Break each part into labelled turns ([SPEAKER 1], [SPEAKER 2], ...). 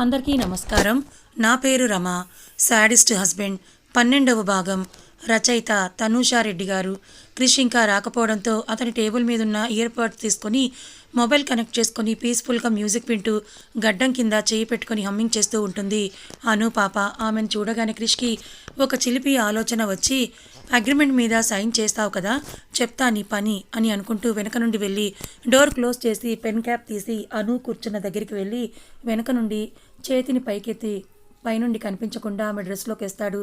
[SPEAKER 1] అందరికీ నమస్కారం. నా పేరు రమ. Sadist husband. పన్నెండవ భాగం. రచయిత తనూషారెడ్డి గారు. క్రిష్ ఇంకా రాకపోవడంతో అతని టేబుల్ మీద ఉన్న ఇయర్ తీసుకొని మొబైల్ కనెక్ట్ చేసుకొని పీస్ఫుల్గా మ్యూజిక్ వింటూ గడ్డం కింద చేయి పెట్టుకొని హమ్మింగ్ చేస్తూ ఉంటుంది. అను పాప ఆమెను చూడగానే క్రిష్కి ఒక చిలిపి ఆలోచన వచ్చి అగ్రిమెంట్ మీద సైన్ చేస్తావు కదా చెప్తా నీ పని అని అనుకుంటూ వెనక నుండి వెళ్ళి డోర్ క్లోజ్ చేసి పెన్ క్యాప్ తీసి అను కూర్చున్న దగ్గరికి వెళ్ళి వెనక నుండి చేతిని పైకెత్తి పైనుండి కనిపించకుండా ఆమె డ్రెస్లోకి వేస్తాడు.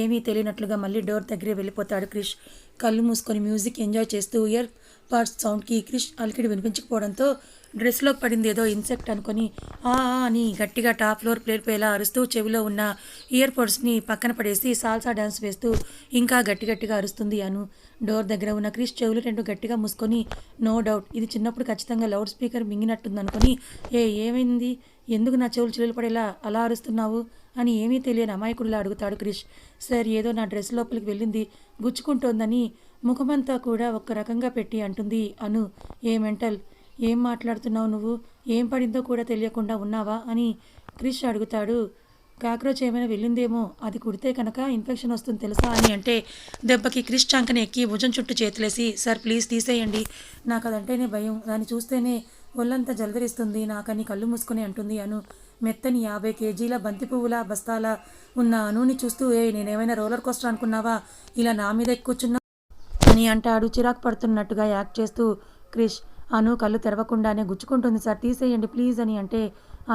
[SPEAKER 1] ఏమీ తెలియనట్లుగా మళ్ళీ డోర్ దగ్గరే వెళ్ళిపోతాడు క్రిష్. కళ్ళు మూసుకొని మ్యూజిక్ ఎంజాయ్ చేస్తూ ఇయర్ పాడ్స్ సౌండ్కి క్రిష్ అలికిడి వినిపించకపోవడంతో డ్రెస్లో పడింది ఏదో ఇన్సెక్ట్ అనుకొని ఆ ఆ అని గట్టిగా టాప్ ఫ్లోర్ ప్లేట్పోయేలా అరుస్తూ చెవిలో ఉన్న ఇయర్ పోడ్స్ని పక్కన పడేసి సాల్సా డ్యాన్స్ వేస్తూ ఇంకా గట్టి గట్టిగా అరుస్తుంది అను. డోర్ దగ్గర ఉన్న క్రిష్ చెవులు రెండు గట్టిగా మూసుకొని నో డౌట్ ఇది చిన్నప్పుడు ఖచ్చితంగా లౌడ్ స్పీకర్ మింగినట్టుంది అనుకొని ఏ ఏమైంది? ఎందుకు నా చెవులు చిల్లులు పడేలా అలా అరుస్తున్నావు అని ఏమీ తెలియని అమాయకుడిలా అడుగుతాడు క్రిష్. సార్ ఏదో నా డ్రెస్ లోపలికి వెళ్ళింది గుచ్చుకుంటోందని ముఖమంతా కూడా ఒక్క రకంగా పెట్టి అంటుంది అను. ఏ మెంటల్? ఏం మాట్లాడుతున్నావు నువ్వు? ఏం పడిందో కూడా తెలియకుండా ఉన్నావా అని క్రిష్ అడుగుతాడు. కాక్రోచ్ ఏమైనా వెళ్ళిందేమో అది కుడితే కనుక ఇన్ఫెక్షన్ వస్తుంది తెలుసా అని అంటే దెబ్బకి క్రిష్ చంకని ఎక్కి భుజం చుట్టూ చేతులేసి సార్ ప్లీజ్ తీసేయండి. నాకు అదంటేనే భయం. దాన్ని చూస్తేనే ఒళ్ళంతా జలదరిస్తుంది. నాకని కళ్ళు మూసుకొని అంటుంది అను. మెత్తని యాభై కేజీల బంతి పువ్వుల బస్తాల ఉన్న అనుని చూస్తూ ఏ నేనేమైనా రోలర్ కోస్టర్ అనుకున్నావా? ఇలా నా మీద ఎక్కుచున్నా అని అంటాడు చిరాకు పడుతున్నట్టుగా యాక్ట్ చేస్తూ క్రిష్ అను కళ్ళు తెరవకుండానే గుచ్చుకుంటుంది సార్ తీసేయండి ప్లీజ్ అని అంటే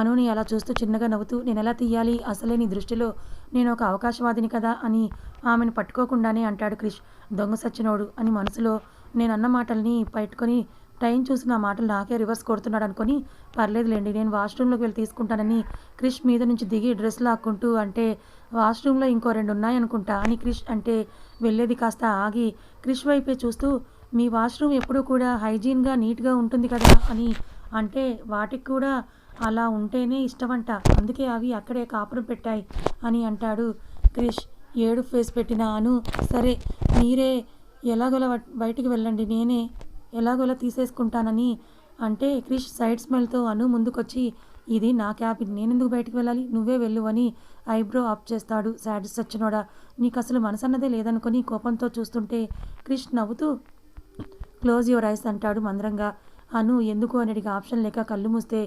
[SPEAKER 1] అనుని అలా చూస్తూ చిన్నగా నవ్వుతూ నేను ఎలా తీయాలి? అసలే నీ దృష్టిలో నేను ఒక అవకాశవాదిని కదా అని ఆమెను పట్టుకోకుండానే అంటాడు క్రిష్. దొంగ సచ్చినోడు అని మనసులో నేను అన్న మాటల్ని పట్టుకొని టైం చూసి నా మాటలు నాకే రివర్స్ కొడుతున్నాడు అనుకుని పర్లేదులేండి నేను వాష్రూమ్లోకి వెళ్ళి తీసుకుంటానని క్రిష్ మీద నుంచి దిగి డ్రెస్ లాక్కుంటూ అంటే వాష్రూమ్లో ఇంకో రెండు ఉన్నాయనుకుంటా అని క్రిష్ అంటే వెళ్ళేది కాస్త ఆగి క్రిష్ వైపే చూస్తూ మీ వాష్రూమ్ ఎప్పుడూ కూడా హైజీన్గా నీట్గా ఉంటుంది కదా అని అంటే వాటికి కూడా అలా ఉంటేనే ఇష్టమంట అందుకే అవి అక్కడే కాపురం పెట్టాయి అని అంటాడు క్రిష్. ఏడు ఫేస్ పెట్టిన అను సరే మీరే ఎలాగోలా బయటికి వెళ్ళండి నేనే ఎలాగోలా తీసేసుకుంటానని అంటే క్రిష్ సైడ్ స్మెల్తో అను ముందుకొచ్చి ఇది నా క్యాబిన్ నేనెందుకు బయటికి వెళ్ళాలి? నువ్వే వెళ్ళు అని ఐబ్రో అప్ చేస్తాడు సాడిస్ సచ్చినోడా. నీకు అసలు మనసన్నదే లేదనుకొని కోపంతో చూస్తుంటే క్రిష్ నవ్వుతూ క్లోజ్ యువర్ ఐస్ అంటాడు మందరంగా. అను ఎందుకు అనేటికి ఆప్షన్ లేక కళ్ళు మూస్తే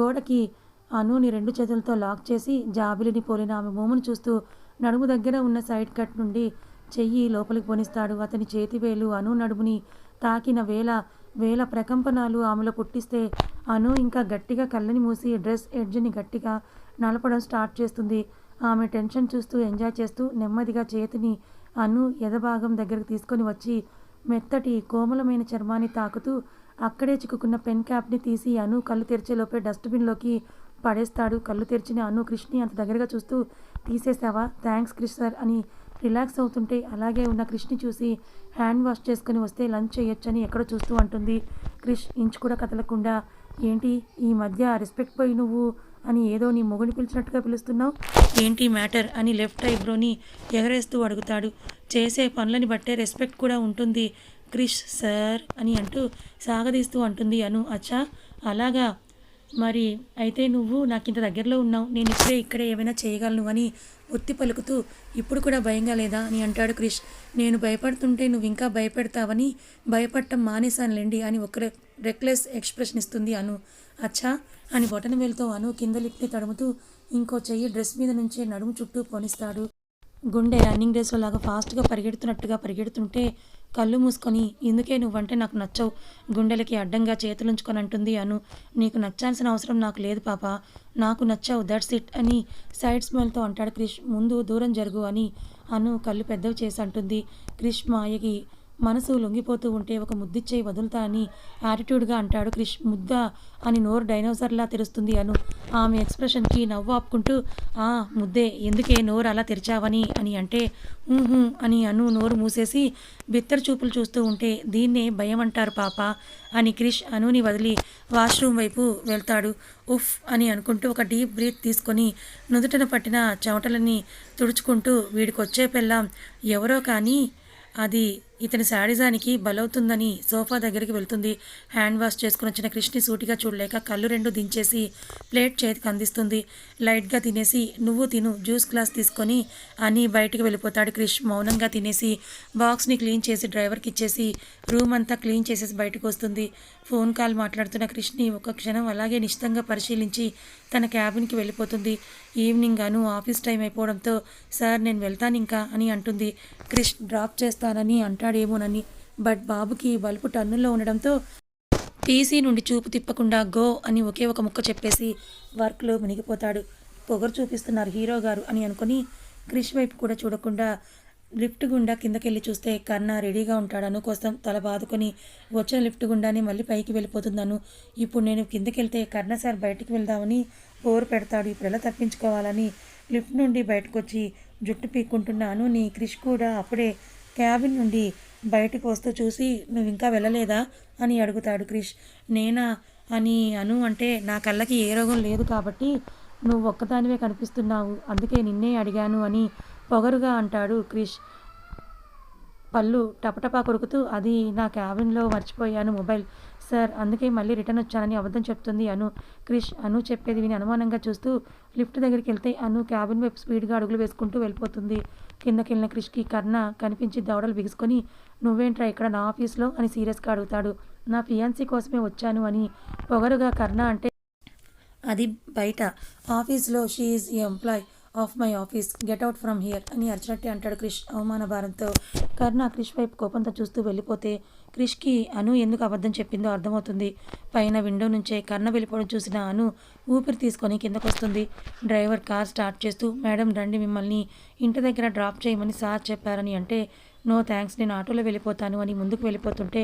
[SPEAKER 1] గోడకి అనుని రెండు చేతులతో లాక్ చేసి జాబిలిని పోలిన ఆమె మోమును చూస్తూ నడుము దగ్గర ఉన్న సైడ్ కట్ నుండి చెయ్యి లోపలికి పోనిస్తాడు. అతని చేతివేలు అను నడుముని తాకిన వేల వేల ప్రకంపనాలు ఆమెలో పుట్టిస్తే అను ఇంకా గట్టిగా కళ్ళని మూసి డ్రెస్ ఎడ్జ్ని గట్టిగా నలపడం స్టార్ట్ చేస్తుంది. ఆమె టెన్షన్ చూస్తూ ఎంజాయ్ చేస్తూ నెమ్మదిగా చేతిని అను ఎదభాగం దగ్గరకు తీసుకొని వచ్చి మెత్తటి కోమలమైన చర్మాన్ని తాకుతూ అక్కడే చిక్కుకున్న పెన్ క్యాప్ని తీసి అను కళ్ళు తెరిచేలోపే డస్ట్బిన్లోకి పడేస్తాడు. కళ్ళు తెరిచిన అను కృష్ణి అంత దగ్గరగా చూస్తూ తీసేసావా థ్యాంక్స్ క్రిష్ సార్ అని రిలాక్స్ అవుతుంటే అలాగే ఉన్న క్రిష్ని చూసి హ్యాండ్ వాష్ చేసుకుని వస్తే లంచ్ చేయొచ్చని ఎక్కడ చూస్తూ అంటుంది. క్రిష్ ఇంచు కూడా కదలకుండా ఏంటి ఈ మధ్య రెస్పెక్ట్ పోయి నువ్వు? అని ఏదో నీ మొగుని పిలిచినట్టుగా పిలుస్తున్నావు? ఏంటి మ్యాటర్? అని లెఫ్ట్ ఐబ్రోని ఎగరేస్తూ అడుగుతాడు. చేసే పనులని బట్టే రెస్పెక్ట్ కూడా ఉంటుంది క్రిష్ సార్ అని అంటూ సాగదీస్తూ అంటుంది అను. అచ్చా అలాగా? మరి అయితే నువ్వు నాకు ఇంత దగ్గరలో ఉన్నావు. నేను ఇప్పుడే ఇక్కడే ఏమైనా చేయగలను అని ఒత్తి పలుకుతూ ఇప్పుడు కూడా భయంగా లేదా? అని అంటాడు క్రిష్. నేను భయపడుతుంటే నువ్వు ఇంకా భయపెడతావని భయపడటం మానేశానులేండి అని ఒక రెక్లెస్ ఎక్స్ప్రెషన్ ఇస్తుంది అను. అచ్చా అని బొటన వేలుతో అను కింద లిప్ని తడుముతూ ఇంకో చెయ్యి డ్రెస్ మీద నుంచే నడుము చుట్టూ పోనిస్తాడు. గుండె రన్నింగ్ రేస్లో లాగా ఫాస్ట్గా పరిగెడుతున్నట్టుగా పరిగెడుతుంటే కళ్ళు మూసుకొని ఇందుకే నువ్వంటే నాకు నచ్చవు? గుండెలకి అడ్డంగా చేతులుంచుకొని అంటుంది అను. నీకు నచ్చాల్సిన అవసరం నాకు లేదు పాప. నాకు నచ్చావు దట్స్ ఇట్ అని సైడ్ స్మెల్తో అంటాడు క్రిష్. ముందు దూరం జరుగు అని అను కళ్ళు పెద్దవి చేసి అంటుంది. క్రిష్ మాయకి మనసు లొంగిపోతూ ఉంటే ఒక ముద్దిచ్చేయి వదులుతా అని యాటిట్యూడ్గా అంటాడు క్రిష్. ముద్ద అని నోరు డైనోసర్లా తెరుస్తుంది అను. ఆమె ఎక్స్ప్రెషన్కి నవ్వు ఆపుకుంటూ ఆ ముద్దే ఎందుకే నోరు అలా తెరిచావని? అని అంటే అని అను నోరు మూసేసి బిత్తర చూపులు చూస్తూ ఉంటే దీన్నే భయం అంటారు పాప అని క్రిష్ అనుని వదిలి వాష్రూమ్ వైపు వెళ్తాడు. ఉఫ్ అని అనుకుంటూ ఒక డీప్ బ్రీత్ తీసుకొని నుదుటన పట్టిన చెమటలని తుడుచుకుంటూ వీడికొచ్చే పెళ్ళాం ఎవరో కానీ అది ఇతని శాడిజానికి బలవుతుందని సోఫా దగ్గరికి వెళ్తుంది. హ్యాండ్ వాష్ చేసుకుని వచ్చిన కృష్ణి సూటిగా చూడలేక కళ్ళు రెండు దించేసి ప్లేట్ చేతికి అందిస్తుంది. లైట్గా తినేసి నువ్వు తిను జ్యూస్ గ్లాస్ తీసుకొని అని బయటికి వెళ్ళిపోతాడు క్రిష్ మౌనంగా తినేసి బాక్స్ని క్లీన్ చేసి డ్రైవర్కి ఇచ్చేసి రూమ్ అంతా క్లీన్ చేసేసి బయటకు వస్తుంది. ఫోన్ కాల్ మాట్లాడుతున్న క్రిష్ని ఒక క్షణం అలాగే నిశ్చితంగా పరిశీలించి తన క్యాబిన్కి వెళ్ళిపోతుంది. ఈవినింగ్ గాను ఆఫీస్ టైం అయిపోవడంతో సార్ నేను వెళ్తాను ఇంకా అని అంటుంది. క్రిష్ డ్రాప్ చేస్తానని అంటాడేమోనని బట్ బాబుకి బలుపు టన్నుల్లో ఉండడంతో టీసీ నుండి చూపు తిప్పకుండా గో అని ఒకే ఒక ముక్క చెప్పేసి వర్క్లో మునిగిపోతాడు. పొగరు చూపిస్తున్నారు హీరో గారు అని అనుకుని క్రిష్ వైపు కూడా చూడకుండా లిఫ్ట్ గుండా కిందకెళ్ళి చూస్తే కర్ణ రెడీగా ఉంటాడు అను కోసం తల బాదుకొని వచ్చిన లిఫ్ట్ గుండానే మళ్ళీ పైకి వెళ్ళిపోతున్నాను ఇప్పుడు నేను కిందకెళ్తే కర్ణ సార్ బయటికి వెళ్దామని పోరు పెడతాడు. ఇప్పుడు ఎలా తప్పించుకోవాలని లిఫ్ట్ నుండి బయటకు వచ్చి జుట్టు పీక్కుంటున్నాను నీ క్రిష్ కూడా అప్పుడే క్యాబిన్ నుండి బయటకు వస్తూ చూసి నువ్వు ఇంకా వెళ్ళలేదా? అని అడుగుతాడు క్రిష్. నేనా? అని అను అంటే నా కళ్ళకి ఏ రోగం లేదు కాబట్టి నువ్వు ఒక్కదానివే కనిపిస్తున్నావు. అందుకే నిన్నే అడిగాను అని పొగరుగా అంటాడు క్రిష్. పళ్ళు టపటపా కొరుకుతూ అది నా క్యాబిన్లో మర్చిపోయాను మొబైల్. సార్ అందుకే మళ్ళీ రిటర్న్ వచ్చానని అబద్ధం చెప్తుంది అను. క్రిష్ అను చెప్పేది విని అనుమానంగా చూస్తూ లిఫ్ట్ దగ్గరికి వెళ్తే అను క్యాబిన్ వైపు స్పీడ్గా అడుగులు వేసుకుంటూ వెళ్ళిపోతుంది. కిందకి వెళ్ళిన క్రిష్కి కర్ణ కనిపించి దవడలు బిగుసుకొని నువ్వేంట్రా ఇక్కడ నా ఆఫీస్లో? అని సీరియస్గా అడుగుతాడు. నా ఫియాన్సీ కోసమే వచ్చాను అని. పొగరుగా కర్ణ అంటే అది బయట. ఆఫీస్లో she employee. Of my office get out from here అని అరిచినట్టే అంటాడు క్రిష్ అవమాన భారంతో. కర్ణ క్రిష్ వైపు కోపంతో చూస్తూ వెళ్ళిపోతే క్రిష్కి అను ఎందుకు అబద్ధం చెప్పిందో అర్థమవుతుంది. పైన విండో నుంచే కర్ణ వెళ్ళిపోవడం చూసిన అను ఊపిరి తీసుకొని కిందకు వస్తుంది డ్రైవర్ కార్ స్టార్ట్ చేస్తూ మేడం రండి మిమ్మల్ని ఇంటి దగ్గర డ్రాప్ చేయమని సార్ చెప్పారని అంటే నో థ్యాంక్స్ నేను ఆటోలో వెళ్ళిపోతాను అని ముందుకు వెళ్ళిపోతుంటే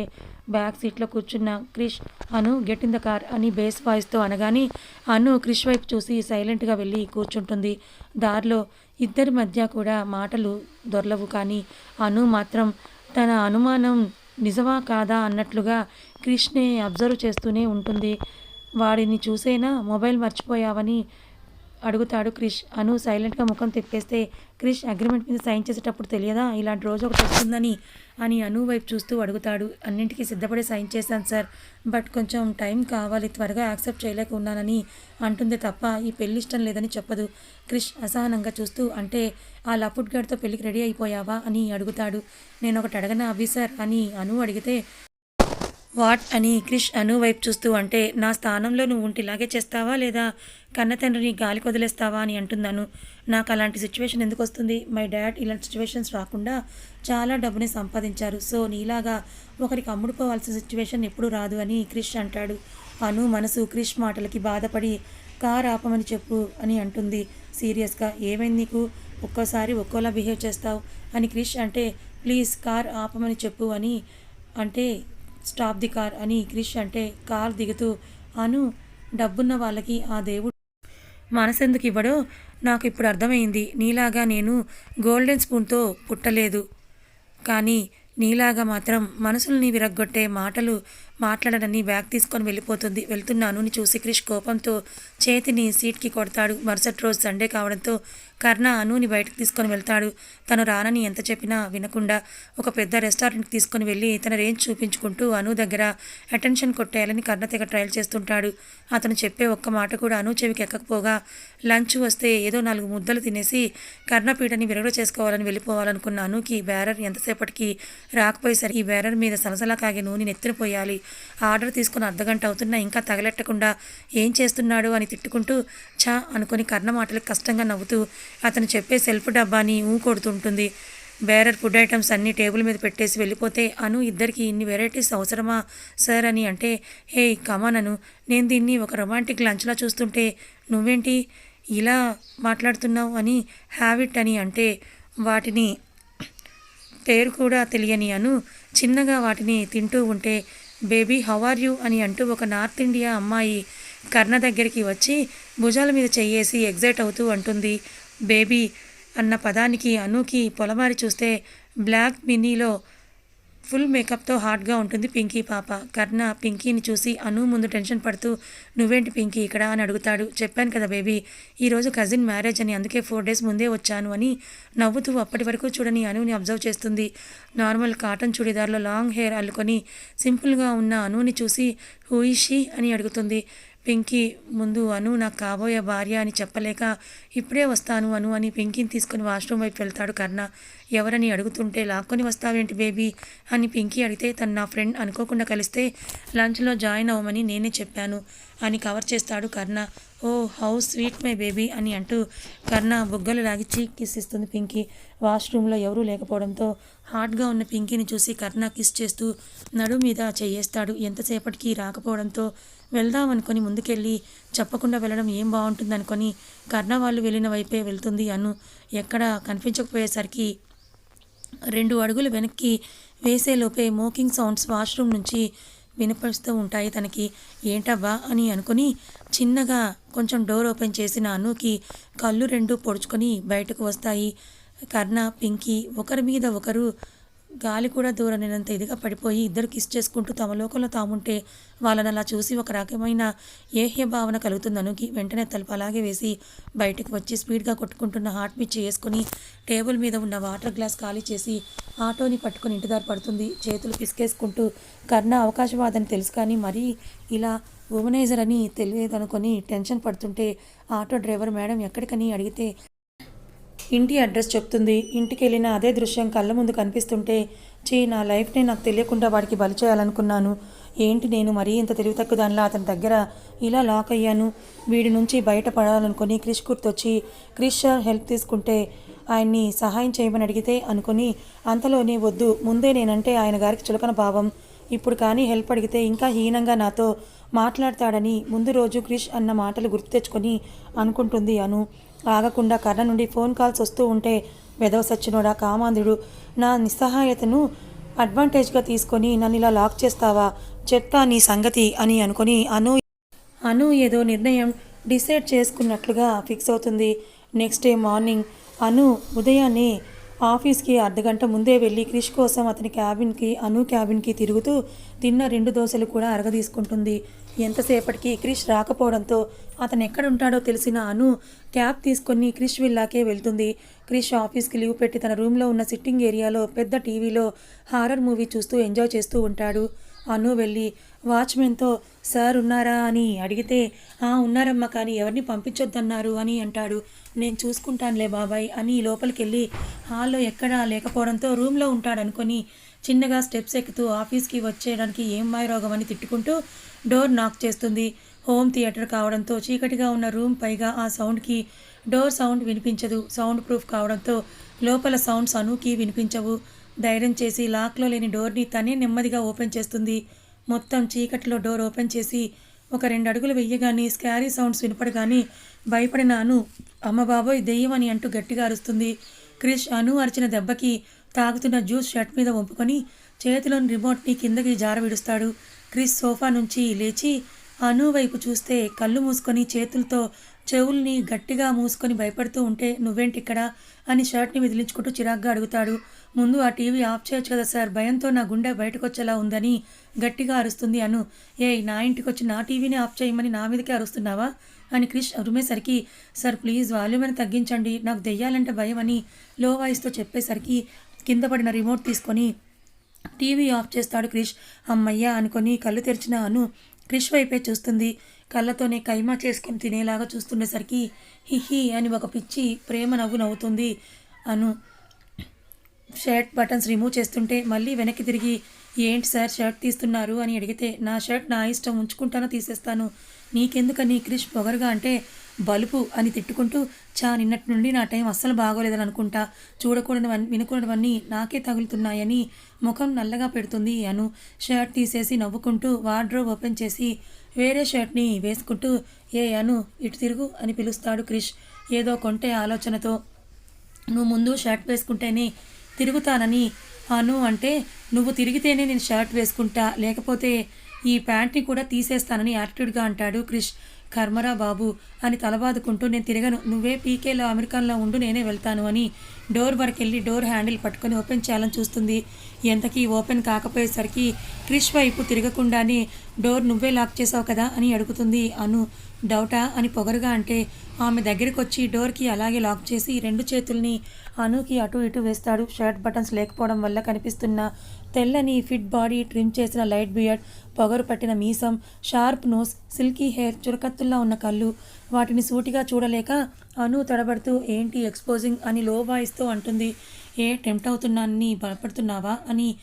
[SPEAKER 1] బ్యాక్ సీట్లో కూర్చున్న Krish Anu get in the car అని బేస్ వాయిస్తో అనగానే అను క్రిష్ వైపు చూసి సైలెంట్గా వెళ్ళి కూర్చుంటుంది. దారిలో ఇద్దరి మధ్య కూడా మాటలు దొరలవు కానీ అను మాత్రం తన అనుమానం నిజమా కాదా అన్నట్లుగా క్రిష్నే అబ్జర్వ్ చేస్తూనే ఉంటుంది. వాడిని చూసేనా? మొబైల్ మర్చిపోయావని అడుగుతాడు క్రిష్. అను సైలెంట్గా ముఖం తిప్పేస్తే క్రిష్ అగ్రిమెంట్ మీద సైన్ చేసేటప్పుడు తెలియదా? ఇలాంటి రోజు ఒకటి వస్తుందని అని అను వైపు చూస్తూ అడుగుతాడు. అన్నింటికీ సిద్ధపడి సైన్ చేశాను సార్. బట్ కొంచెం టైం కావాలి త్వరగా యాక్సెప్ట్ చేయలేక ఉన్నానని అంటుంది తప్ప ఈ పెళ్ళి ఇష్టం లేదని చెప్పదు. క్రిష్ అసహనంగా చూస్తూ అంటే ఆ లపుట్ గడితో పెళ్ళికి రెడీ అయిపోయావా అని అడుగుతాడు. నేను ఒకటి అడగనా అభి సార్ అని అను అడిగితే వాట్ అని క్రిష్ అను వైపు చూస్తూ అంటే నా స్థానంలో నువ్వు ఉంటే ఇలాగే చేస్తావా లేదా? కన్న తండ్రిని గాలి వదిలేస్తావా అని అంటున్నాను. నాకు అలాంటి సిచ్యువేషన్ ఎందుకు వస్తుంది? మై డాడ్ ఇలాంటి సిచ్యువేషన్స్ రాకుండా చాలా డబ్బుని సంపాదించారు. సో నీలాగా ఒకరికి అమ్ముడుపోవాల్సిన సిచ్యువేషన్ ఎప్పుడూ రాదు అని క్రిష్ అంటాడు. అను మనసు క్రిష్ మాటలకి బాధపడి కార్ ఆపమని చెప్పు అని అంటుంది. సీరియస్గా? ఏమైంది నీకు? ఒక్కోసారి ఒక్కోలా బిహేవ్ చేస్తావు అని క్రిష్ అంటే ప్లీజ్ కార్ ఆపమని చెప్పు అని అంటే స్టాప్ ది కార్ అని క్రిష్ అంటే కార్ దిగుతూ అను డబ్బున్న వాళ్ళకి ఆ దేవుడు మనసెందుకు ఇవ్వడో నాకు ఇప్పుడు అర్థమైంది. నీలాగా నేను గోల్డెన్ స్పూన్తో పుట్టలేదు. కానీ నీలాగా మాత్రం మనసుల్ని విరగ్గొట్టే మాటలు మాట్లాడనని బ్యాగ్ తీసుకొని వెళ్ళిపోతుంది. వెళ్తున్నాను. అని చూసి క్రిష్ కోపంతో చేతిని సీట్కి కొడతాడు. మరుసటి రోజు సండే కావడంతో కర్ణ అనుని బయటకు తీసుకొని వెళ్తాడు. తను రానని ఎంత చెప్పినా వినకుండా ఒక పెద్ద రెస్టారెంట్కి తీసుకొని వెళ్ళి తన రేంజ్ చూపించుకుంటూ అను దగ్గర అటెన్షన్ కొట్టేయాలని కర్ణ తెగ ట్రయల్ చేస్తుంటాడు. అతను చెప్పే ఒక్క మాట కూడా అను చెవికి ఎక్కకపోగా లంచ్ వస్తే ఏదో నాలుగు ముద్దలు తినేసి కర్ణపీటని విరగడ చేసుకోవాలని వెళ్ళిపోవాలనుకున్న అనుకి బ్యారర్ ఎంతసేపటికి రాకపోయేసరికి ఈ బ్యారర్ మీద సలసలా కాగే నూనె నెత్తిన పోయాలి. ఆర్డర్ తీసుకుని అర్ధగంట అవుతున్నా ఇంకా తగలెట్టకుండా ఏం చేస్తున్నాడు అని తిట్టుకుంటూ ఛా అనుకొని కర్ణ మాటలకు కష్టంగా నవ్వుతూ అతను చెప్పే సెల్ఫ్ డబ్బాని ఊ కొడుతుంటుంది. బేరర్ ఫుడ్ ఐటమ్స్ అన్నీ టేబుల్ మీద పెట్టేసి వెళ్ళిపోతే అను ఇద్దరికి ఇన్ని వెరైటీస్ అవసరమా సార్ అని అంటే హే కమానను నేను దీన్ని ఒక రొమాంటిక్ లంచ్లా చూస్తుంటే నువ్వేంటి ఇలా మాట్లాడుతున్నావు అని హ్యాబిట్ అని అంటే వాటిని పేరు కూడా తెలియని అను చిన్నగా వాటిని తింటూ ఉంటే బేబీ హౌ ఆర్ యూ? అని అంటూ ఒక నార్త్ ఇండియా అమ్మాయి కర్ణ దగ్గరికి వచ్చి భుజాల మీద చెయ్యేసి ఎగ్జైట్ అవుతూ అంటుంది. బేబీ అన్న పదానికి అనుకి పొలమారి చూస్తే బ్లాక్ మినీలో ఫుల్ మేకప్తో హాట్గా ఉంటుంది పింకీ పాప. కర్ణ పింకీని చూసి అను ముందు టెన్షన్ పడుతూ నువ్వేంటి పింకీ ఇక్కడ? అని అడుగుతాడు. చెప్పాను కదా బేబీ ఈరోజు కజిన్ మ్యారేజ్ అని అందుకే ఫోర్ డేస్ ముందే వచ్చాను అని నవ్వుతూ అప్పటి వరకు చూడని అనుని అబ్జర్వ్ చేస్తుంది. నార్మల్ కాటన్ చుడిదార్లో లాంగ్ హెయిర్ అల్లుకొని సింపుల్గా ఉన్న అనుని చూసి హూయిషి అని అడుగుతుంది. పింకీ ముందు అను నాకు కాబోయే భార్య అని చెప్పలేక ఇప్పుడే వస్తాను అను అని పెంకిని తీసుకుని వాష్రూమ్ వైపు వెళ్తాడు కర్ణ. ఎవరని అడుగుతుంటే లాక్కొని వస్తావేంటి బేబీ? అని పింకీ అడిగితే తను నా ఫ్రెండ్ అనుకోకుండా కలిస్తే లంచ్లో జాయిన్ అవ్వమని నేనే చెప్పాను అని కవర్ చేస్తాడు Karna. Oh how sweet my baby అని అంటూ కర్ణ బుగ్గలు లాగి చీక్ కిస్ ఇస్తుంది పింకీ. వాష్రూమ్లో ఎవరూ లేకపోవడంతో హాట్గా ఉన్న పింకీని చూసి కర్ణ కిస్ చేస్తూ నడు మీద చేయేస్తాడు. ఎంతసేపటికి రాకపోవడంతో వెళ్దామనుకొని ముందుకెళ్ళి చెప్పకుండా వెళ్ళడం ఏం బాగుంటుందనుకొని కర్ణ వాళ్ళు వెళ్ళిన వైపే వెళ్తుంది అను ఎక్కడ కనిపించకపోయేసరికి రెండు అడుగులు వెనక్కి వేసేలోపే మోకింగ్ సౌండ్స్ వాష్రూమ్ నుంచి వినిపిస్తూ ఉంటాయి తనకి. ఏంటబ్బా అని అనుకుని చిన్నగా కొంచెం డోర్ ఓపెన్ చేసిన అనుకి కళ్ళు రెండు పొడుచుకొని బయటకు వస్తాయి. కర్ణ పింకీ ఒకరి మీద ఒకరు గాలి కూడా దూరమైనంత ఇదిగా పడిపోయి ఇద్దరు కిస్ చేసుకుంటూ తమ లోకంలో తాముంటే వాళ్ళని అలా చూసి ఒక రకమైన ఏహ్య భావన కలుగుతుంది అనుకి వెంటనే తలుపు అలాగే వేసి బయటకు వచ్చి స్పీడ్గా కొట్టుకుంటున్న హార్ట్ బీచ్ చేసుకుని టేబుల్ మీద ఉన్న వాటర్ గ్లాస్ ఖాళీ చేసి ఆటోని పట్టుకుని ఇంటిదారి పడుతుంది. చేతులు పిసికేసుకుంటూ కర్ణ అవకాశవాదని తెలుసు కానీ మరీ ఇలా ఉమనైజర్ అని తెలియదనుకొని టెన్షన్ పడుతుంటే ఆటో డ్రైవర్ మేడం ఎక్కడికని అడిగితే ఇంటి అడ్రస్ చెప్తుంది. ఇంటికి వెళ్ళిన అదే దృశ్యం కళ్ళ ముందు కనిపిస్తుంటే చీ నా లైఫ్ని నాకు తెలియకుండా వాడికి బలి చేయాలనుకున్నాను. ఏంటి నేను మరీ ఇంత తెలివి తక్కువ దానిలో అతని దగ్గర ఇలా లాక్ అయ్యాను? వీడి నుంచి బయటపడాలనుకుని క్రిష్ గుర్తొచ్చి క్రిష్ హెల్ప్ తీసుకుంటే ఆయన్ని సహాయం చేయమని అడిగితే అనుకుని అంతలోనే వద్దు ముందే నేనంటే ఆయన గారికి చులకన భావం. ఇప్పుడు కానీ హెల్ప్ అడిగితే ఇంకా హీనంగా నాతో మాట్లాడతాడని ముందు రోజు క్రిష్ అన్న మాటలు గుర్తు తెచ్చుకొని అనుకుంటుంది అను. ఆగకుండా కర్ణ నుండి ఫోన్ కాల్స్ వస్తూ ఉంటే వెదవ సచ్చినోడా కామాంధుడు నా నిస్సహాయతను అడ్వాంటేజ్గా తీసుకొని నన్ను ఇలా లాక్ చేస్తావా? చెప్తా నీ సంగతి అని అనుకొని అను అను ఏదో నిర్ణయం డిసైడ్ చేసుకున్నట్లుగా ఫిక్స్ అవుతుంది. నెక్స్ట్ డే మార్నింగ్ అను ఉదయాన్నే ఆఫీస్కి అర్ధగంట ముందే వెళ్ళి క్రిష్ కోసం అతని క్యాబిన్కి అను క్యాబిన్కి తిరుగుతూ తిన్న రెండు దోశలు కూడా అరగదీసుకుంటుంది ఎంతసేపటికి క్రిష్ రాకపోవడంతో అతను ఎక్కడుంటాడో తెలిసిన అను క్యాబ్ తీసుకొని క్రిష్ విల్లాకే వెళ్తుంది. క్రిష్ ఆఫీస్కి లీవ్ పెట్టి తన రూమ్లో ఉన్న సిట్టింగ్ ఏరియాలో పెద్ద టీవీలో హారర్ మూవీ చూస్తూ ఎంజాయ్ చేస్తూ ఉంటాడు. అను వెళ్ళి వాచ్మెన్తో సార్ ఉన్నారా? అని అడిగితే ఆ ఉన్నారమ్మా కానీ ఎవరిని పంపించొద్దన్నారు? అని అంటాడు. నేను చూసుకుంటానులే బాబాయ్ అని లోపలికి వెళ్ళి హాల్లో ఎక్కడా లేకపోవడంతో రూమ్లో ఉంటాడనుకొని చిన్నగా స్టెప్స్ ఎక్కుతూ ఆఫీస్కి వచ్చేయడానికి ఏం మాయరోగం అని తిట్టుకుంటూ డోర్ నాక్ చేస్తుంది. హోమ్ థియేటర్ కావడంతో చీకటిగా ఉన్న రూమ్ పైగా ఆ సౌండ్కి డోర్ సౌండ్ వినిపించదు. సౌండ్ ప్రూఫ్ కావడంతో లోపల సౌండ్స్ అనుకి వినిపించవు. ధైర్యం చేసి లాక్లో లేని డోర్ని తనే నెమ్మదిగా ఓపెన్ చేస్తుంది. మొత్తం చీకటిలో డోర్ ఓపెన్ చేసి ఒక రెండు అడుగులు వెయ్యగానే స్కారీ సౌండ్స్ వినపడగానే భయపడిన అను అమ్మబాబోయ్ దెయ్యం అని అంటూ గట్టిగా అరుస్తుంది. క్రిష్ అను అరిచిన దెబ్బకి తాగుతున్న జ్యూస్ షర్ట్ మీద వంపుకొని చేతిలోని రిమోట్ని కిందకి జార విడుస్తాడు క్రిష్ సోఫా నుంచి లేచి అను వైపు చూస్తే కళ్ళు మూసుకొని చేతులతో చెవుల్ని గట్టిగా మూసుకొని భయపడుతూ ఉంటే నువ్వేంటి ఇక్కడ అని షర్ట్ని విదిలించుకుంటూ చిరాగ్గా అడుగుతాడు. ముందు ఆ టీవీ ఆఫ్ చేయొచ్చు కదా సార్ భయంతో నా గుండె బయటకొచ్చేలా ఉందని గట్టిగా అరుస్తుంది అను. ఏ నా ఇంటికి వచ్చి నా టీవీని ఆఫ్ చేయమని నా మీదకే అరుస్తున్నావా? అని క్రిష్ అరుమేసరికి సార్ ప్లీజ్ వాల్యూమ్ అని తగ్గించండి నాకు దెయ్యాలంటే భయం అని లో వాయిస్తో చెప్పేసరికి కింద పడిన రిమోట్ తీసుకొని టీవీ ఆఫ్ చేస్తాడు క్రిష్. అమ్మయ్య అనుకొని కళ్ళు తెరిచిన అను క్రిష్ వైపే చూస్తుంది. కళ్ళతోనే కైమా చేసుకొని తినేలాగా చూస్తుండేసరికి హిహి అని ఒక పిచ్చి ప్రేమ నవ్వు నవ్వుతుంది అను. షర్ట్ బటన్స్ రిమూవ్ చేస్తుంటే మళ్ళీ వెనక్కి తిరిగి ఏంటి సార్ షర్ట్ తీస్తున్నారు? అని అడిగితే నా షర్ట్ నా ఇష్టం ఉంచుకుంటానో తీసేస్తాను. నీకెందుకని క్రిష్ పొగరుగా అంటే బలుపు అని తిట్టుకుంటూ చా నిన్నటి నుండి నా టైం అస్సలు బాగోలేదని అనుకుంటా చూడకూడనివన్నీ వినకూడనివన్నీ నాకే తగులుతున్నాయని ముఖం నల్లగా పెడుతుంది అను షర్ట్ తీసేసి నవ్వుకుంటూ వార్డ్రోబ్ ఓపెన్ చేసి వేరే షర్ట్ని వేసుకుంటూ ఏ అను ఇటు తిరుగు అని పిలుస్తాడు క్రిష్. ఏదో కొంటే ఆలోచనతో నువ్వు ముందు షర్ట్ వేసుకుంటేనే తిరుగుతానని అను అంటే నువ్వు తిరిగితేనే నేను షర్ట్ వేసుకుంటా లేకపోతే ఈ ప్యాంట్ని కూడా తీసేస్తానని యాటిట్యూడ్గా అంటాడు క్రిష్. కర్మరా బాబు అని తలబాదుకుంటూ నేను తిరగను. నువ్వే పీకేలో అమెరికాలో ఉండు నేనే వెళ్తాను అని డోర్ వరకు వెళ్ళి డోర్ హ్యాండిల్ పట్టుకొని ఓపెన్ చేయాలని చూస్తుంది. ఎంతకీ ఓపెన్ కాకపోయేసరికి క్రిష్ వైపు తిరగకుండానే డోర్ నువ్వే లాక్ చేసావు కదా అని అడుగుతుంది అను. డౌటా అని పొగరుగా అంటే ఆమె దగ్గరికి వచ్చి డోర్కి అలాగే లాక్ చేసి రెండు చేతుల్ని అనుకి అటు ఇటు వేస్తాడు. షర్ట్ బటన్స్ లేకపోవడం వల్ల కనిపిస్తున్న తెల్లని ఫిట్ బాడీ ట్రిమ్ చేసిన లైట్ బియర్డ్ పొగరు పట్టిన మీసం షార్ప్ నోస్ సిల్కీ హెయిర్ చురకత్తుల్లా ఉన్న కళ్ళు వాటిని సూటిగా చూడలేక అను తడబడుతూ ఏంటి ఎక్స్పోజింగ్ అని లో వాయిస్తో అంటుంది. ఏ టెంప్ట్ అవుతున్నానని భయపడుతున్నావా? అని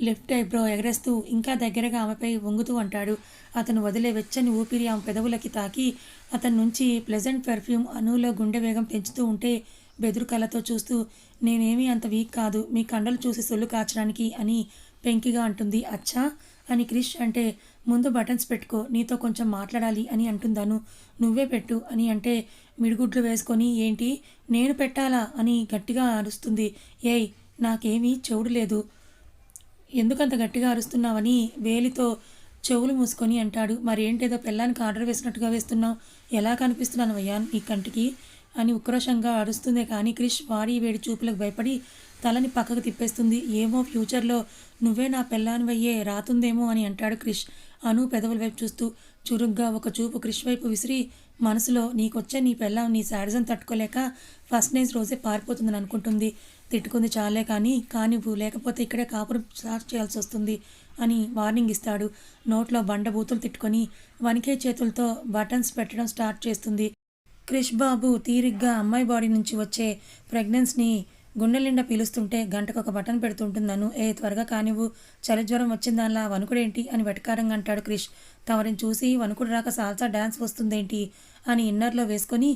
[SPEAKER 1] లెఫ్ట్ ఐబ్రో ఎగరేస్తూ ఇంకా దగ్గరగా ఆమెపై వంగుతూ అంటాడు. అతను వదిలే వెచ్చని ఊపిరి ఆమె పెదవులకి తాకి అతని నుంచి ప్లెజెంట్ పెర్ఫ్యూమ్ అనులో గుండె వేగం పెంచుతూ ఉంటే బెదురు కళ్ళతో చూస్తూ నేనేమీ అంత వీక్ కాదు మీ కండలు చూసి సొల్లు కాచడానికి అని పెంకిగా అంటుంది. అచ్చా అని క్రిష్ అంటే ముందు బటన్స్ పెట్టుకో నీతో కొంచెం మాట్లాడాలి అని అంటుందాను. నువ్వే పెట్టు అని అంటే మిడిగుడ్లు వేసుకొని ఏంటి నేను పెట్టాలా అని గట్టిగా అరుస్తుంది. ఏయ్ నాకేమీ చెవుడు లేదు. ఎందుకంత గట్టిగా అరుస్తున్నావని వేలితో చెవులు మూసుకొని అంటాడు. మరి పిల్లానికి ఆర్డర్ వేసినట్టుగా వేస్తున్నావు. ఎలా కనిపిస్తున్నాను అయ్యా నీ కంటికి? అని ఉక్రోషంగా అరుస్తుందే కానీ క్రిష్ వాడి వేడి చూపులకు భయపడి తలని పక్కకు తిప్పేస్తుంది. ఏమో ఫ్యూచర్లో నువ్వే నా పెళ్ళానివయ్యే రాతుందేమో అని అంటాడు క్రిష్. అను పెదవుల వైపు చూస్తూ చురుగ్గా ఒక చూపు క్రిష్ వైపు విసిరి మనసులో నీకొచ్చే నీ పెళ్ళాం నీ శాడిజం తట్టుకోలేక ఫస్ట్ నైజ్ రోజే పారిపోతుందని అనుకుంటుంది. తిట్టుకుంది చాలే కానీ కానివ్వు లేకపోతే ఇక్కడే కాపురం స్టార్ట్ చేయాల్సి వస్తుంది అని వార్నింగ్ ఇస్తాడు. నోట్లో బండబూతులు తిట్టుకొని వణికే చేతులతో బటన్స్ పెట్టడం స్టార్ట్ చేస్తుంది. క్రిష్ బాబు తీరిగ్గా అమ్మాయి బాడీ నుంచి వచ్చే ప్రెగ్నెన్స్ని గుండెలిండా పీలుస్తుంటే గంటకు ఒక బటన్ పెడుతుంటుందను ఏ త్వరగా కానివ్వు చలి జ్వరం వచ్చిందానిలా వణుకుడేంటి అని వెటకారంగా అంటాడు క్రిష్. తమరిని చూసి వణుకుడు రాక సాల్సా డ్యాన్స్ వస్తుందేంటి అని ఇన్నర్లో వేసుకొని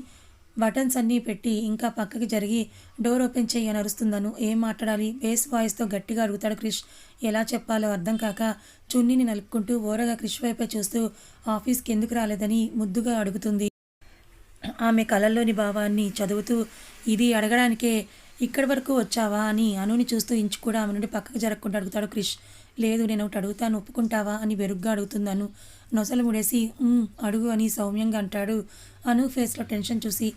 [SPEAKER 1] బటన్స్ అన్నీ పెట్టి ఇంకా పక్కకి జరిగి డోర్ ఓపెన్ చెయ్యి అని అరుస్తుందను. ఏం మాట్లాడాలి? బేస్ వాయిస్తో గట్టిగా అడుగుతాడు క్రిష్. ఎలా చెప్పాలో అర్థం కాక చున్నీని నలుపుకుంటూ ఓరగా క్రిష్ వైపే చూస్తూ ఆఫీస్కి ఎందుకు రాలేదని ముద్దుగా అడుగుతుంది. ఆమె కళల్లోని భావాన్ని చదువుతూ ఇది అడగడానికే ఇక్కడి వరకు వచ్చావా అని అనుని చూస్తూ ఇంచు కూడా ఆమె నుండి పక్కకు జరగకుండా అడుగుతాడు క్రిష్. లేదు నేను ఒకటి అడుగుతాను ఒప్పుకుంటావా అని బెరుగ్గా అడుగుతున్నాను నొసలు ముడేసి అడుగు అని సౌమ్యంగా అంటాడు. అను ఫేస్లో టెన్షన్ చూసి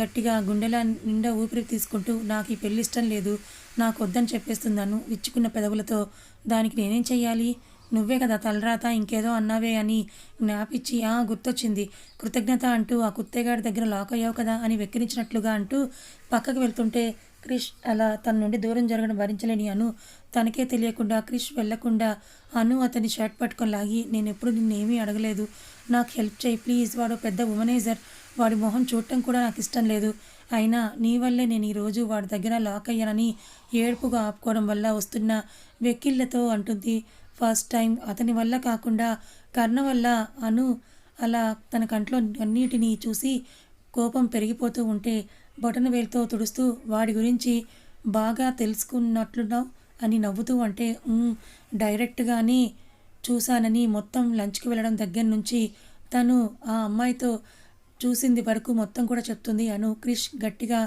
[SPEAKER 1] గట్టిగా గుండెల నిండా ఊపిరి తీసుకుంటూ నాకు ఈ పెళ్ళి ఇష్టం లేదు నాకు వద్దని చెప్పేస్తున్నాను విచ్చుకున్న పెదవులతో. దానికి నేనేం చెయ్యాలి? నువ్వే కదా తలరాత ఇంకేదో అన్నావే అని జ్ఞాపిచ్చి ఆ గుర్తొచ్చింది. కృతజ్ఞత అంటూ ఆ కుత్తేగాడి దగ్గర లాక్ అయ్యావు కదా అని వెక్కిరించినట్లుగా అంటూ పక్కకు వెళ్తుంటే క్రిష్ అలా తన నుండి దూరం జరగడం భరించలేని అను. తనకే తెలియకుండా క్రిష్ వెళ్ళకుండా అను అతని షర్ట్ పట్టుకొని లాగి నేను ఎప్పుడు నిన్నేమీ అడగలేదు. నాకు హెల్ప్ చేయి ప్లీజ్. వాడు పెద్ద ఉమనైజర్ వాడి మొహం చూడటం కూడా నాకు ఇష్టం లేదు. అయినా నీ వల్లే నేను ఈరోజు వాడి దగ్గర లాక్ అయ్యానని ఏడుపుగా ఆపుకోవడం వల్ల వస్తున్న వెక్కిళ్ళతో అంటుంది. ఫస్ట్ టైం అతని వల్ల కాకుండా కర్ణ వల్ల అను అలా తన కంట్లో అన్నిటినీ చూసి కోపం పెరిగిపోతూ ఉంటే బటన్ వేలుతో తుడుస్తూ వాడి గురించి బాగా తెలుసుకున్నట్లున్నావు అని నవ్వుతూ అంటే డైరెక్ట్గానే చూశానని మొత్తం లంచ్కి వెళ్ళడం దగ్గర నుంచి తను ఆ అమ్మాయితో చూసింది వరకు మొత్తం కూడా చెప్తుంది అను క్రిష్ గట్టిగా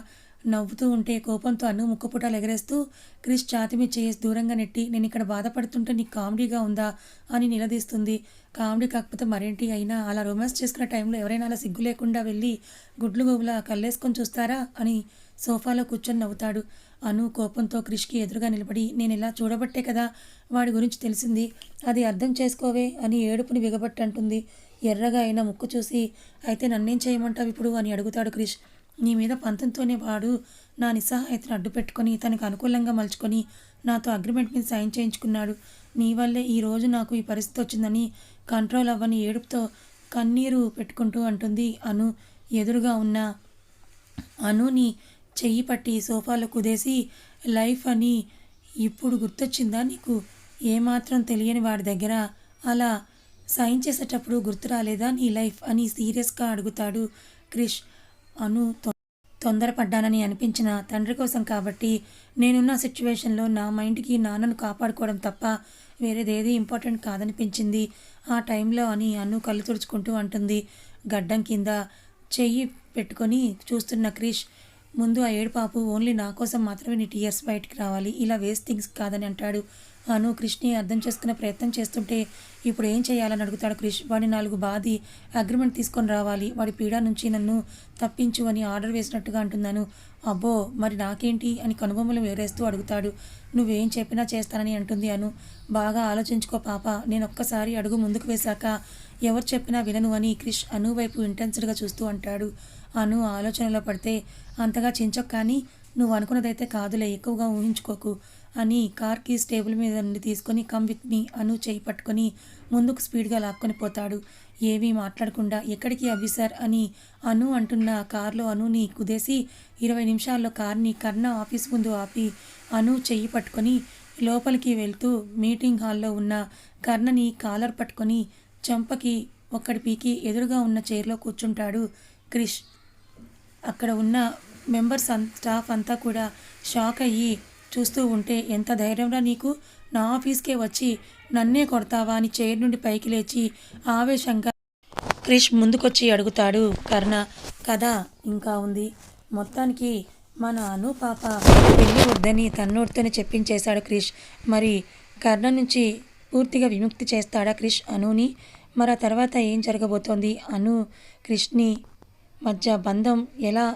[SPEAKER 1] నవ్వుతూ ఉంటే కోపంతో అను ముక్కుపుటాలు ఎగరేస్తూ క్రిష్ ఛాతిమి మీద చేసి దూరంగా నెట్టి నేను ఇక్కడ బాధపడుతుంటే నీకు కామెడీగా ఉందా? అని నిలదీస్తుంది. కామెడీ కాకపోతే మరేంటి అయినా అలా రొమాన్స్ చేసుకున్న టైంలో ఎవరైనా అలా సిగ్గు లేకుండా వెళ్ళి గుడ్లు గోబులా కళ్ళేసుకొని చూస్తారా అని సోఫాలో కూర్చొని నవ్వుతాడు. అను కోపంతో క్రిష్కి ఎదురుగా నిలబడి నేను ఇలా చూడబట్టే కదా వాడి గురించి తెలిసింది. అది అర్థం చేసుకోవే అని ఏడుపుని బిగబట్టి అంటుంది ఎర్రగా అయిన ముక్కు చూసి అయితే నన్నేం చేయమంటావు ఇప్పుడు? అని అడుగుతాడు క్రిష్. నీ మీద పంతంతోనే వాడు నా నిస్సహాయతను అడ్డు పెట్టుకొని తనకు అనుకూలంగా మలుచుకొని నాతో అగ్రిమెంట్ మీద సైన్ చేయించుకున్నాడు. నీ వల్లే ఈరోజు నాకు ఈ పరిస్థితి వచ్చిందని కంట్రోల్ అవ్వని ఏడుపుతో కన్నీరు పెట్టుకుంటూ అంటుంది అను. ఎదురుగా ఉన్న అనుని చెయ్యి పట్టి సోఫాలో కుదేసి లైఫ్ అని ఇప్పుడు గుర్తొచ్చిందా నీకు? ఏమాత్రం తెలియని వాడి దగ్గర అలా సైన్ చేసేటప్పుడు గుర్తు రాలేదా నీ లైఫ్ అని సీరియస్గా అడుగుతాడు క్రిష్. అను తొందరపడ్డానని అనిపించిన తండ్రి కోసం కాబట్టి నేనున్న సిచ్యువేషన్లో నా మైండ్కి నాన్నను కాపాడుకోవడం తప్ప వేరేదేది ఇంపార్టెంట్ కాదనిపించింది. ఆ టైంలో అని అను కళ్ళు తుడుచుకుంటూ అంటుంది. గడ్డం కింద చెయ్యి పెట్టుకొని చూస్తున్న క్రిష్ ముందు ఆ ఏడుపాపు ఓన్లీ నా కోసం మాత్రమే నీ టీయర్స్ బయటికి రావాలి. ఇలా వేస్ట్ థింగ్స్ కాదని అంటాడు. అను కృష్ణి అర్థం చేసుకునే ప్రయత్నం చేస్తుంటే ఇప్పుడు ఏం చేయాలని అడుగుతాడు క్రిష్ వాడి నాలుగు బాది అగ్రిమెంట్ తీసుకొని రావాలి. వాడి పీడ నుంచి నన్ను తప్పించు అని ఆర్డర్ వేసినట్టుగా అంటున్నాను. అబ్బో మరి నాకేంటి అని కనుబొమ్మలు వేరేస్తూ అడుగుతాడు. నువ్వేం చెప్పినా చేస్తానని అంటుంది అను. బాగా ఆలోచించుకో పాప నేను ఒక్కసారి అడుగు ముందుకు వేశాక ఎవరు చెప్పినా వినను అని క్రిష్ అను వైపు ఇంటెన్స్డ్గా చూస్తూ అంటాడు. అను ఆలోచనలో పడితే అంతగా చించకు కానీ నువ్వు అనుకున్నదైతే కాదులే ఎక్కువగా ఊహించుకోకు. అని కార్ కీస్ టేబుల్ మీద నుండి తీసుకొని కమ్ విత్ మీ అను చేయి పట్టుకొని ముందుకు స్పీడ్గా లాక్కొని పోతాడు. ఏమీ మాట్లాడకుండా ఎక్కడికి అవి సార్? అని అను అంటున్న కారులో అనుని కుదేసి ఇరవై నిమిషాల్లో కార్ని కర్ణ ఆఫీస్ ముందు ఆపి అను చెయ్యి పట్టుకొని లోపలికి వెళ్తూ మీటింగ్ హాల్లో ఉన్న కర్ణని కాలర్ పట్టుకొని చంపకి ఒక్కడి పీకి ఎదురుగా ఉన్న చైర్లో కూర్చుంటాడు క్రిష్. అక్కడ ఉన్న మెంబర్స్ అన్ స్టాఫ్ అంతా కూడా షాక్ అయ్యి చూస్తూ ఉంటే ఎంత ధైర్యంరా నీకు? నా ఆఫీస్కే వచ్చి నన్నే కొడతావా? అని చైర్ నుండి పైకి లేచి ఆవేశంగా క్రిష్ ముందుకొచ్చి అడుగుతాడు. కర్ణ కథ ఇంకా ఉంది. మొత్తానికి మన అను పాప పెళ్ళి వద్దని తన్నోడితోనే చెప్పించేశాడు క్రిష్. మరి కర్ణ నుంచి పూర్తిగా విముక్తి చేస్తాడా క్రిష్ అనుని? మరి ఆ తర్వాత ఏం జరగబోతోంది? అను క్రిష్ని మధ్య బంధం ఎలా